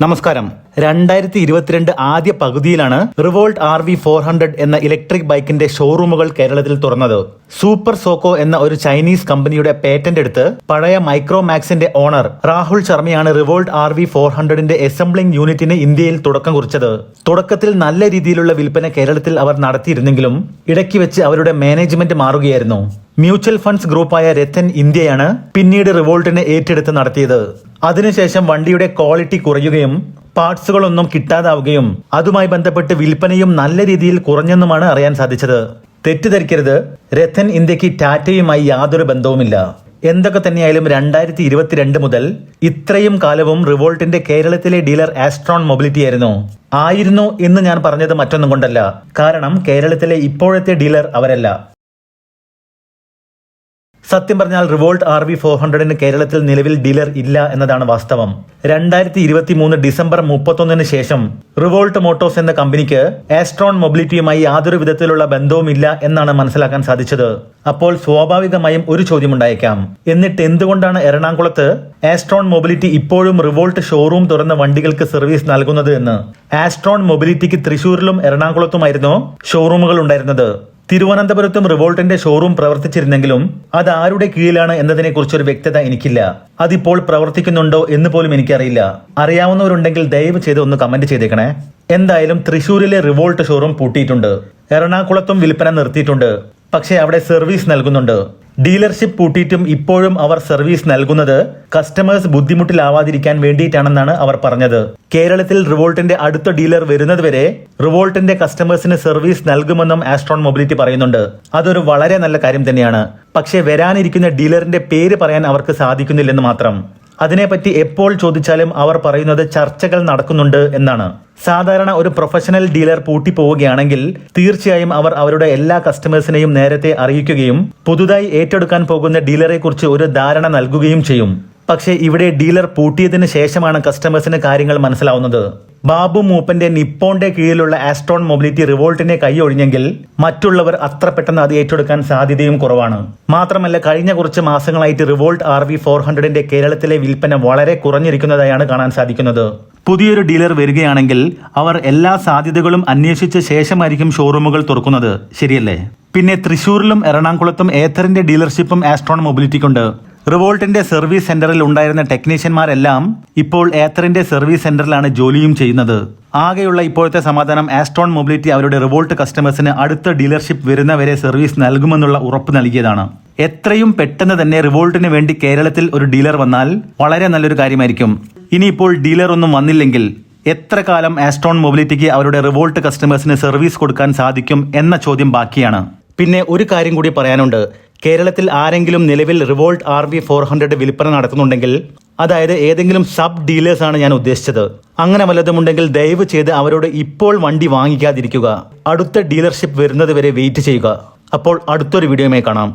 നമസ്കാരം. രണ്ടായിരത്തി ഇരുപത്തിരണ്ട് ആദ്യ പകുതിയിലാണ് Revolt R V four hundred എന്ന ഇലക്ട്രിക് ബൈക്കിന്റെ ഷോറൂമുകൾ കേരളത്തിൽ തുറന്നത്. സൂപ്പർ സോക്കോ എന്ന ഒരു ചൈനീസ് കമ്പനിയുടെ പേറ്റന്റ് എടുത്ത് പഴയ മൈക്രോമാക്സിന്റെ ഓണർ രാഹുൽ ശർമ്മയാണ് റിവോൾട്ട് ആർ വി ഫോർ ഹൺഡ്രഡിന്റെ അസംബ്ലിംഗ് യൂണിറ്റിന് ഇന്ത്യയിൽ തുടക്കം കുറിച്ചത്. തുടക്കത്തിൽ നല്ല രീതിയിലുള്ള വിൽപ്പന കേരളത്തിൽ അവർ നടത്തിയിരുന്നെങ്കിലും ഇടയ്ക്ക് വെച്ച് അവരുടെ മാനേജ്മെന്റ് മാറുകയായിരുന്നു. മ്യൂച്വൽ ഫണ്ട്സ് ഗ്രൂപ്പായ രത്തൻ ഇന്ത്യയാണ് പിന്നീട് റിവോൾട്ടിനെ ഏറ്റെടുത്ത് നടത്തിയത്. അതിനുശേഷം വണ്ടിയുടെ ക്വാളിറ്റി കുറയുകയും പാർട്സുകളൊന്നും കിട്ടാതാവുകയും അതുമായി ബന്ധപ്പെട്ട് വിൽപ്പനയും നല്ല രീതിയിൽ കുറഞ്ഞെന്നുമാണ് അറിയാൻ സാധിച്ചത്. തെറ്റിദ്ധരിക്കരുത്. രഥൻ ഇന്ത്യയ്ക്ക് ടാറ്റയുമായി യാതൊരു ബന്ധവുമില്ല. എന്തൊക്കെ തന്നെയായാലും രണ്ടായിരത്തി ഇരുപത്തിരണ്ട് മുതൽ ഇത്രയും കാലവും റിവോൾട്ടിന്റെ കേരളത്തിലെ ഡീലർ ആസ്ട്രോൺ മൊബിലിറ്റി ആയിരുന്നു. ആയിരുന്നു എന്ന് ഞാൻ പറഞ്ഞത് മറ്റൊന്നും കൊണ്ടല്ല. കാരണം കേരളത്തിലെ ഇപ്പോഴത്തെ ഡീലർ അവരല്ല. സത്യം പറഞ്ഞാൽ റിവോൾട്ട് ആർ വി ഫോർ ഹൺഡ്രഡിന് കേരളത്തിൽ നിലവിൽ ഡീലർ ഇല്ല എന്നതാണ് വാസ്തവം. രണ്ടായിരത്തി ഇരുപത്തി മൂന്ന് ഡിസംബർ മുപ്പത്തൊന്നിന് ശേഷം റിവോൾട്ട് മോട്ടോഴ്സ് എന്ന കമ്പനിക്ക് ആസ്ട്രോൺ മൊബിലിറ്റിയുമായി യാതൊരു വിധത്തിലുള്ള ബന്ധവുമില്ല എന്നാണ് മനസ്സിലാക്കാൻ സാധിച്ചത്. അപ്പോൾ സ്വാഭാവികമായും ഒരു ചോദ്യം ഉണ്ടായേക്കാം എന്നിട്ട് എന്തുകൊണ്ടാണ് എറണാകുളത്ത് ആസ്ട്രോൺ മൊബിലിറ്റി ഇപ്പോഴും റിവോൾട്ട് ഷോറൂം തുറന്ന വണ്ടികൾക്ക് സർവീസ് നൽകുന്നത് എന്ന്? ആസ്ട്രോൺ മൊബിലിറ്റിക്ക് തൃശൂരിലും എറണാകുളത്തുമായിരുന്നു ഷോറൂമുകൾ ഉണ്ടായിരുന്നത്. തിരുവനന്തപുരത്തും റിവോൾട്ടിന്റെ ഷോറൂം പ്രവർത്തിച്ചിരുന്നെങ്കിലും അത് ആരുടെ കീഴിലാണ് എന്നതിനെക്കുറിച്ച് ഒരു വ്യക്തത എനിക്കില്ല. അതിപ്പോൾ പ്രവർത്തിക്കുന്നുണ്ടോ എന്ന് പോലും എനിക്കറിയില്ല. അറിയാവുന്നവരുണ്ടെങ്കിൽ ദയവ് ചെയ്ത് ഒന്ന് കമന്റ് ചെയ്തേക്കണേ. എന്തായാലും തൃശൂരിലെ റിവോൾട്ട് ഷോറൂം പൂട്ടിയിട്ടുണ്ട്. എറണാകുളത്തും വിൽപ്പന നിർത്തിയിട്ടുണ്ട്. പക്ഷേ അവിടെ സർവീസ് നൽകുന്നുണ്ട്. ഡീലർഷിപ്പ് പൂട്ടിയിട്ടും ഇപ്പോഴും അവർ സർവീസ് നൽകുന്നത് കസ്റ്റമേഴ്സ് ബുദ്ധിമുട്ടിലാവാതിരിക്കാൻ വേണ്ടിയിട്ടാണെന്നാണ് അവർ പറഞ്ഞത്. കേരളത്തിൽ റിവോൾട്ടിന്റെ അടുത്ത ഡീലർ വരുന്നതുവരെ റിവോൾട്ടിന്റെ കസ്റ്റമേഴ്സിന് സർവീസ് നൽകുമെന്നും ആസ്ട്രോൺ മൊബിലിറ്റി പറയുന്നുണ്ട്. അതൊരു വളരെ നല്ല കാര്യം തന്നെയാണ്. പക്ഷേ വരാനിരിക്കുന്ന ഡീലറിന്റെ പേര് പറയാൻ അവർക്ക് സാധിക്കുന്നില്ലെന്ന് മാത്രം. അതിനെപ്പറ്റി എപ്പോൾ ചോദിച്ചാലും അവർ പറയുന്നത് ചർച്ചകൾ നടക്കുന്നുണ്ട് എന്നാണ്. സാധാരണ ഒരു പ്രൊഫഷണൽ ഡീലർ പൂട്ടിപ്പോവുകയാണെങ്കിൽ തീർച്ചയായും അവർ അവരുടെ എല്ലാ കസ്റ്റമേഴ്സിനെയും നേരത്തെ അറിയിക്കുകയും പുതുതായി ഏറ്റെടുക്കാൻ പോകുന്ന ഡീലറെക്കുറിച്ച് ഒരു ധാരണ നൽകുകയും ചെയ്യും. പക്ഷേ ഇവിടെ ഡീലർ പൂട്ടിയതിന് ശേഷമാണ് കസ്റ്റമേഴ്സിന് കാര്യങ്ങൾ മനസ്സിലാവുന്നത്. ബാബു മൂപ്പന്റെ നിപ്പോന്റെ കീഴിലുള്ള ആസ്ട്രോൺ മൊബിലിറ്റി റിവോൾട്ടിനെ കൈയൊഴിഞ്ഞെങ്കിൽ മറ്റുള്ളവർ അത്ര പെട്ടെന്ന് അത് ഏറ്റെടുക്കാൻ സാധ്യതയും കുറവാണ്. മാത്രമല്ല കഴിഞ്ഞ കുറച്ച് മാസങ്ങളായിട്ട് റിവോൾട്ട് ആർ വി ഫോർ ഹൺഡ്രഡിന്റെ കേരളത്തിലെ വിൽപ്പന വളരെ കുറഞ്ഞിരിക്കുന്നതായാണ് കാണാൻ സാധിക്കുന്നത്. പുതിയൊരു ഡീലർ വരികയാണെങ്കിൽ അവർ എല്ലാ സാധ്യതകളും അന്വേഷിച്ച ശേഷമായിരിക്കും ഷോറൂമുകൾ തുറക്കുന്നത്. ശരിയല്ലേ? പിന്നെ തൃശൂരിലും എറണാകുളത്തും ഏത്തറിന്റെ ഡീലർഷിപ്പും ആസ്ട്രോൺ മൊബിലിറ്റിക്കുണ്ട്. റിവോൾട്ടിന്റെ സർവീസ് സെന്ററിൽ ഉണ്ടായിരുന്ന ടെക്നീഷ്യന്മാരെല്ലാം ഇപ്പോൾ ഏത്തറിന്റെ സർവീസ് സെന്ററിലാണ് ജോലിയും ചെയ്യുന്നത്. ആകെയുള്ള ഇപ്പോഴത്തെ സമാധാനം ആസ്ട്രോൺ മൊബിലിറ്റി അവരുടെ റിവോൾട്ട് കസ്റ്റമേഴ്സിന് അടുത്ത ഡീലർഷിപ്പ് വരുന്നവരെ സർവീസ് നൽകുമെന്നുള്ള ഉറപ്പ് നൽകിയതാണ്. എത്രയും പെട്ടെന്ന് തന്നെ റിവോൾട്ടിന് വേണ്ടി കേരളത്തിൽ ഒരു ഡീലർ വന്നാൽ വളരെ നല്ലൊരു കാര്യമായിരിക്കും. ഇനിയിപ്പോൾ ഡീലർ ഒന്നും വന്നില്ലെങ്കിൽ എത്ര കാലം ആസ്ട്രോൺ മൊബിലിറ്റിക്ക് അവരുടെ റിവോൾട്ട് കസ്റ്റമേഴ്സിന് സർവീസ് കൊടുക്കാൻ സാധിക്കും എന്ന ചോദ്യം ബാക്കിയാണ്. പിന്നെ ഒരു കാര്യം കൂടി പറയാനുണ്ട്. കേരളത്തിൽ ആരെങ്കിലും നിലവിൽ Revolt R V four hundred വിൽപ്പന നടത്തുന്നുണ്ടെങ്കിൽ അതായത് ഏതെങ്കിലും സബ് ഡീലേഴ്സ് ആണ് ഞാൻ ഉദ്ദേശിച്ചത്. അങ്ങനെ വല്ലതുമുണ്ടെങ്കിൽ ദയവ് ചെയ്ത് അവരോട് ഇപ്പോൾ വണ്ടി വാങ്ങിക്കാതിരിക്കുക. അടുത്ത ഡീലർഷിപ്പ് വരുന്നത് വരെ വെയിറ്റ് ചെയ്യുക. അപ്പോൾ അടുത്തൊരു വീഡിയോയുമായി കാണാം.